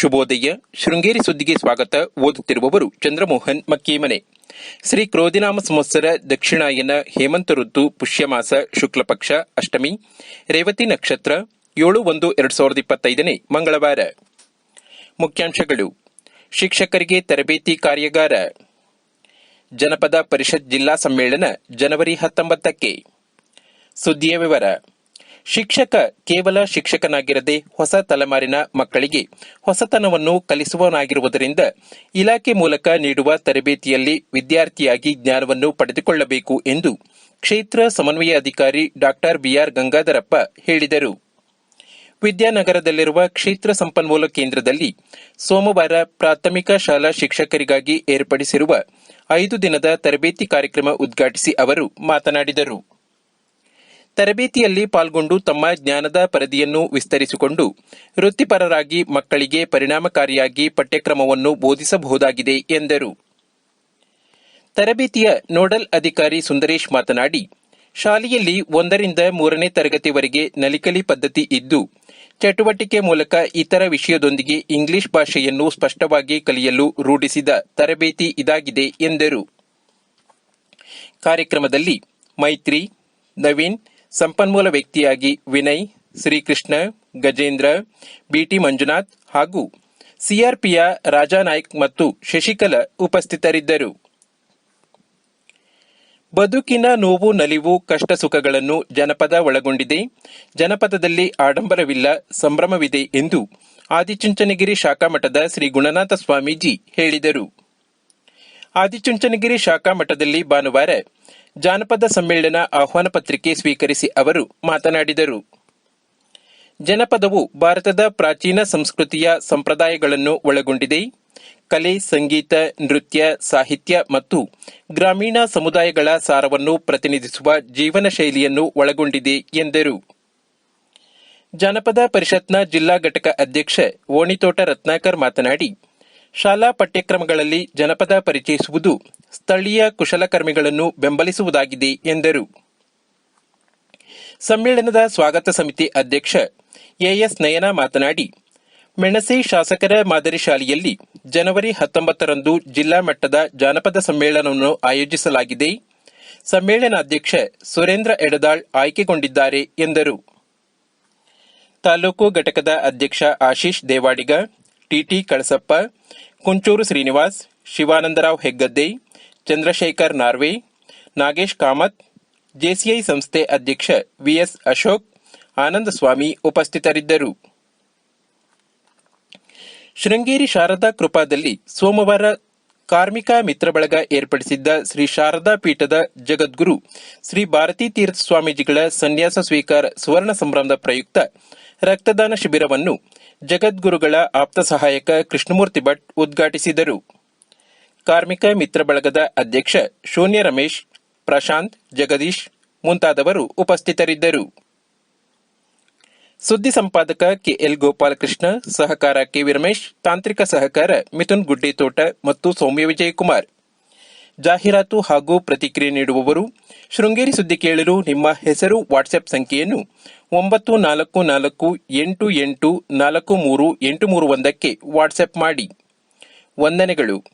ಶುಭೋದಯ. ಶೃಂಗೇರಿ ಸುದ್ದಿಗೆ ಸ್ವಾಗತ. ಓದುತ್ತಿರುವವರು ಚಂದ್ರಮೋಹನ್ ಮಕ್ಕೀಮನೆ. ಶ್ರೀ ಕ್ರೋಧಿನಾಮ ಸಂವತ್ಸರ ದಕ್ಷಿಣಾಯನ ಹೇಮಂತ ಋತು ಪುಷ್ಯಮಾಸ ಶುಕ್ಲಪಕ್ಷ ಅಷ್ಟಮಿ, ರೇವತಿ ನಕ್ಷತ್ರ, ಏಳು ಒಂದು ಎರಡು ಸಾವಿರದ ಇಪ್ಪತ್ತೈದನೇ ಮಂಗಳವಾರ. ಮುಖ್ಯಾಂಶಗಳು. ಶಿಕ್ಷಕರಿಗೆ ತರಬೇತಿ ಕಾರ್ಯಾಗಾರ. ಜನಪದ ಪರಿಷತ್ ಜಿಲ್ಲಾ ಸಮ್ಮೇಳನ ಜನವರಿ ಹತ್ತೊಂಬತ್ತಕ್ಕೆ. ಸುದ್ದಿಯ ವಿವರ. ಶಿಕ್ಷಕ ಕೇವಲ ಶಿಕ್ಷಕನಾಗಿರದೆ ಹೊಸ ತಲೆಮಾರಿನ ಮಕ್ಕಳಿಗೆ ಹೊಸತನವನ್ನು ಕಲಿಸುವನಾಗಿರುವುದರಿಂದ ಇಲಾಖೆ ಮೂಲಕ ನೀಡುವ ತರಬೇತಿಯಲ್ಲಿ ವಿದ್ಯಾರ್ಥಿಯಾಗಿ ಜ್ಞಾನವನ್ನು ಪಡೆದುಕೊಳ್ಳಬೇಕು ಎಂದು ಕ್ಷೇತ್ರ ಸಮನ್ವಯ ಅಧಿಕಾರಿ ಡಾಕ್ಟರ್ ಬಿಆರ್ ಗಂಗಾಧರಪ್ಪ ಹೇಳಿದರು. ವಿದ್ಯಾನಗರದಲ್ಲಿರುವ ಕ್ಷೇತ್ರ ಸಂಪನ್ಮೂಲ ಕೇಂದ್ರದಲ್ಲಿ ಸೋಮವಾರ ಪ್ರಾಥಮಿಕ ಶಾಲಾ ಶಿಕ್ಷಕರಿಗಾಗಿ ಏರ್ಪಡಿಸಿರುವ ಐದು ದಿನದ ತರಬೇತಿ ಕಾರ್ಯಕ್ರಮ ಉದ್ಘಾಟಿಸಿ ಅವರು ಮಾತನಾಡಿದರು. ತರಬೇತಿಯಲ್ಲಿ ಪಾಲ್ಗೊಂಡು ತಮ್ಮ ಜ್ಞಾನದ ಪರಿಧಿಯನ್ನು ವಿಸ್ತರಿಸಿಕೊಂಡು ವೃತ್ತಿಪರರಾಗಿ ಮಕ್ಕಳಿಗೆ ಪರಿಣಾಮಕಾರಿಯಾಗಿ ಪಠ್ಯಕ್ರಮವನ್ನು ಬೋಧಿಸಬಹುದಾಗಿದೆ ಎಂದರು. ತರಬೇತಿಯ ನೋಡಲ್ ಅಧಿಕಾರಿ ಸುಂದರೇಶ್ ಮಾತನಾಡಿ, ಶಾಲೆಯಲ್ಲಿ ಒಂದರಿಂದ ಮೂರನೇ ತರಗತಿವರೆಗೆ ನಲಿಕಲಿ ಪದ್ಧತಿ ಇದ್ದು, ಚಟುವಟಿಕೆ ಮೂಲಕ ಇತರ ವಿಷಯದೊಂದಿಗೆ ಇಂಗ್ಲಿಷ್ ಭಾಷೆಯನ್ನು ಸ್ಪಷ್ಟವಾಗಿ ಕಲಿಯಲು ರೂಢಿಸಿದ ತರಬೇತಿ ಇದಾಗಿದೆ ಎಂದರು. ಕಾರ್ಯಕ್ರಮದಲ್ಲಿ ಮೈತ್ರಿ, ನವೀನ್ ಸಂಪನ್ಮೂಲ ವ್ಯಕ್ತಿಯಾಗಿ ವಿನಯ್, ಶ್ರೀಕೃಷ್ಣ, ಗಜೇಂದ್ರ, ಬಿಟಿ ಮಂಜುನಾಥ್ ಹಾಗೂ ಸಿಆರ್ಪಿಯ ರಾಜಾನಾಯ್ಕ್ ಮತ್ತು ಶಶಿಕಲಾ ಉಪಸ್ಥಿತರಿದ್ದರು. ಬದುಕಿನ ನೋವು, ನಲಿವು, ಕಷ್ಟ ಸುಖಗಳನ್ನು ಜನಪದ ಒಳಗೊಂಡಿದೆ. ಜನಪದದಲ್ಲಿ ಆಡಂಬರವಿಲ್ಲ, ಸಂಭ್ರಮವಿದೆ ಎಂದು ಆದಿಚುಂಚನಗಿರಿ ಶಾಖಾ ಮಠದ ಶ್ರೀ ಗುಣನಾಥ ಸ್ವಾಮೀಜಿ ಹೇಳಿದರು. ಆದಿಚುಂಚನಗಿರಿ ಶಾಖಾ ಮಠದಲ್ಲಿ ಭಾನುವಾರ ಜಾನಪದ ಸಮ್ಮೇಳನ ಆಹ್ವಾನ ಪತ್ರಿಕೆ ಸ್ವೀಕರಿಸಿ ಅವರು ಮಾತನಾಡಿದರು. ಜನಪದವು ಭಾರತದ ಪ್ರಾಚೀನ ಸಂಸ್ಕೃತಿಯ ಸಂಪ್ರದಾಯಗಳನ್ನು ಒಳಗೊಂಡಿದೆ. ಕಲೆ, ಸಂಗೀತ, ನೃತ್ಯ, ಸಾಹಿತ್ಯ ಮತ್ತು ಗ್ರಾಮೀಣ ಸಮುದಾಯಗಳ ಸಾರವನ್ನು ಪ್ರತಿನಿಧಿಸುವ ಜೀವನ ಶೈಲಿಯನ್ನು ಒಳಗೊಂಡಿದೆ ಎಂದರು. ಜಾನಪದ ಪರಿಷತ್ನ ಜಿಲ್ಲಾ ಘಟಕ ಅಧ್ಯಕ್ಷ ಓಣಿತೋಟ ರತ್ನಾಕರ್ ಮಾತನಾಡಿ, ಶಾಲಾ ಪಠ್ಯಕ್ರಮಗಳಲ್ಲಿ ಜನಪದ ಪರಿಚಯಿಸುವುದು ಸ್ಥಳೀಯ ಕುಶಲಕರ್ಮಿಗಳನ್ನು ಬೆಂಬಲಿಸುವುದಾಗಿದೆ ಎಂದರು. ಸಮ್ಮೇಳನದ ಸ್ವಾಗತ ಸಮಿತಿ ಅಧ್ಯಕ್ಷ ಎಎಸ್ ನಯನ ಮಾತನಾಡಿ, ಮೆಣಸೆ ಶಾಸಕರ ಮಾದರಿ ಶಾಲೆಯಲ್ಲಿ ಜನವರಿ ಹತ್ತೊಂಬತ್ತರಂದು ಜಿಲ್ಲಾ ಮಟ್ಟದ ಜಾನಪದ ಸಮ್ಮೇಳನವನ್ನು ಆಯೋಜಿಸಲಾಗಿದೆ. ಸಮ್ಮೇಳನಾಧ್ಯಕ್ಷ ಸುರೇಂದ್ರ ಎಡದಾಳ್ ಆಯ್ಕೆಗೊಂಡಿದ್ದಾರೆ ಎಂದರು. ತಾಲೂಕು ಘಟಕದ ಅಧ್ಯಕ್ಷ ಆಶೀಶ್ ದೇವಾಡಿಗ ಟಿಟಿ ಕಳಸಪ್ಪ, ಕುಂಚೂರು ಶ್ರೀನಿವಾಸ್, ಶಿವಾನಂದರಾವ್ ಹೆಗ್ಗದ್ದೆ ಚಂದ್ರಶೇಖರ್ ನಾರ್ವೆ, ನಾಗೇಶ್ ಕಾಮತ್ ಜೆಸಿಐ ಸಂಸ್ಥೆ ಅಧ್ಯಕ್ಷ ವಿಎಸ್ ಅಶೋಕ್, ಆನಂದ ಸ್ವಾಮಿ ಉಪಸ್ಥಿತರಿದ್ದರು. ಶೃಂಗೇರಿ ಶಾರದಾ ಕೃಪಾದಲ್ಲಿ ಸೋಮವಾರ ಕಾರ್ಮಿಕ ಮಿತ್ರ ಬಳಗ ಏರ್ಪಡಿಸಿದ್ದ ಶ್ರೀ ಶಾರದಾ ಪೀಠದ ಜಗದ್ಗುರು ಶ್ರೀ ಭಾರತೀ ತೀರ್ಥ ಸ್ವಾಮೀಜಿಗಳ ಸನ್ಯಾಸ ಸ್ವೀಕಾರ ಸುವರ್ಣ ಸಂಭ್ರಮದ ಪ್ರಯುಕ್ತ ರಕ್ತದಾನ ಶಿಬಿರವನ್ನು ಜಗದ್ಗುರುಗಳ ಆಪ್ತ ಸಹಾಯಕ ಕೃಷ್ಣಮೂರ್ತಿ ಭಟ್ ಉದ್ಘಾಟಿಸಿದರು. ಕಾರ್ಮಿಕ ಮಿತ್ರ ಬಳಗದ ಅಧ್ಯಕ್ಷ ಶೂನ್ಯ ರಮೇಶ್, ಪ್ರಶಾಂತ್, ಜಗದೀಶ್ ಮುಂತಾದವರು ಉಪಸ್ಥಿತರಿದ್ದರು. ಸುದ್ದಿ ಸಂಪಾದಕ ಕೆಎಲ್ ಗೋಪಾಲಕೃಷ್ಣ, ಸಹಕಾರ ಕೆವಿ ರಮೇಶ್, ತಾಂತ್ರಿಕ ಸಹಕಾರ ಮಿಥುನ್ ಗುಡ್ಡೇತೋಟ ಮತ್ತು ಸೌಮ್ಯ ವಿಜಯಕುಮಾರ್. ಜಾಹೀರಾತು ಹಾಗೂ ಪ್ರತಿಕ್ರಿಯೆ ನೀಡುವವರು, ಶೃಂಗೇರಿ ಸುದ್ದಿ ಕೇಳಲು ನಿಮ್ಮ ಹೆಸರು ವಾಟ್ಸ್ಆಪ್ ಸಂಖ್ಯೆಯನ್ನು ಒಂಬತ್ತು ನಾಲ್ಕು ನಾಲ್ಕು ಎಂಟು ಎಂಟು ನಾಲ್ಕು ಮೂರು ಎಂಟು ಮೂರು ಒಂದಕ್ಕೆ ವಾಟ್ಸ್ಆಪ್ ಮಾಡಿ. ವಂದನೆಗಳು.